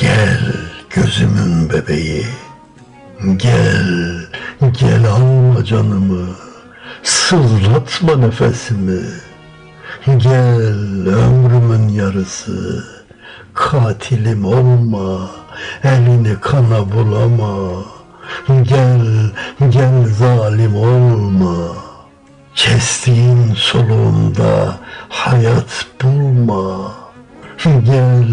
Gel gözümün bebeği. Gel, gel alma canımı. Sızlatma nefesimi. Gel ömrümün yarısı. Katilim olma. Elini kana bulama. Gel, gel zalim olma. Kestiğin soluğumda hayat bulma. Gel,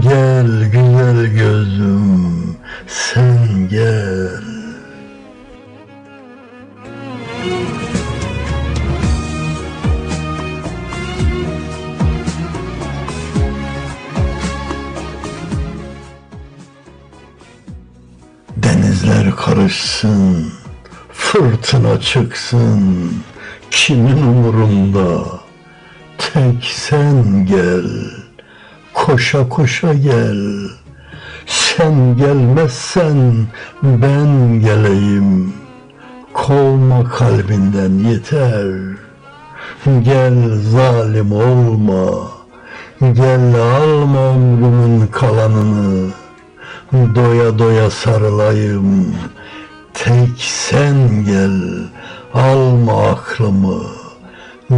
gel güzel gözüm, sen gel. Denizler karışsın, fırtına çıksın, kimin umurunda? Tek sen koşa koşa gel. Sen gelmezsen ben geleyim. Kovma kalbinden yeter. Gel zalim olma. Gel alma ömrümün kalanını. Doya doya sarılayım. Tek sen gel, alma aklımı.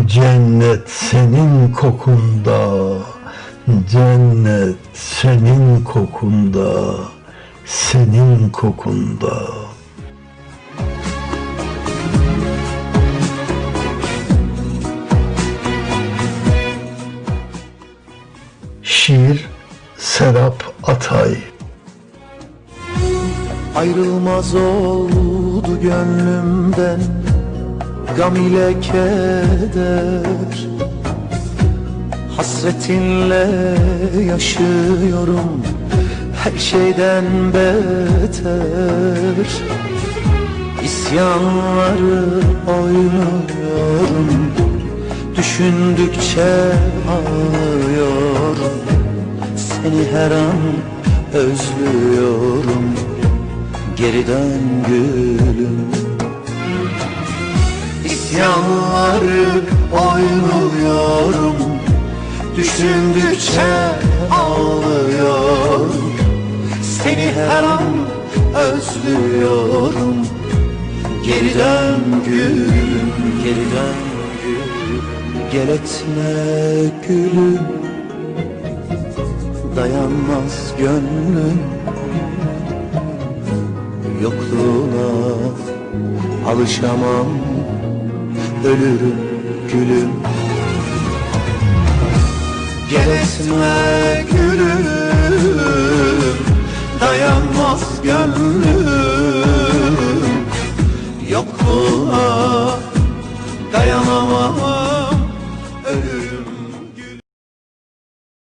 Cennet senin kokunda. Cennet senin kokunda. Senin kokunda. Şiir Serap Atay Ayrılmaz oldu gönlümden Gam ile keder Hasretinle yaşıyorum Her şeyden beter. İsyanları oynuyorum Düşündükçe ağlıyorum. Seni her an özlüyorum Geri dön gülüm. İsyanları oynuyorum Düşündükçe ağlıyorum Seni her an özlüyorum. Geri dön gülüm, geri dön gülüm Gel etme gülüm. Dayanmaz gönlüm. Yokluğuna alışamam. Ölürüm gülüm Gel etme gülüm Dayanmaz gönlüm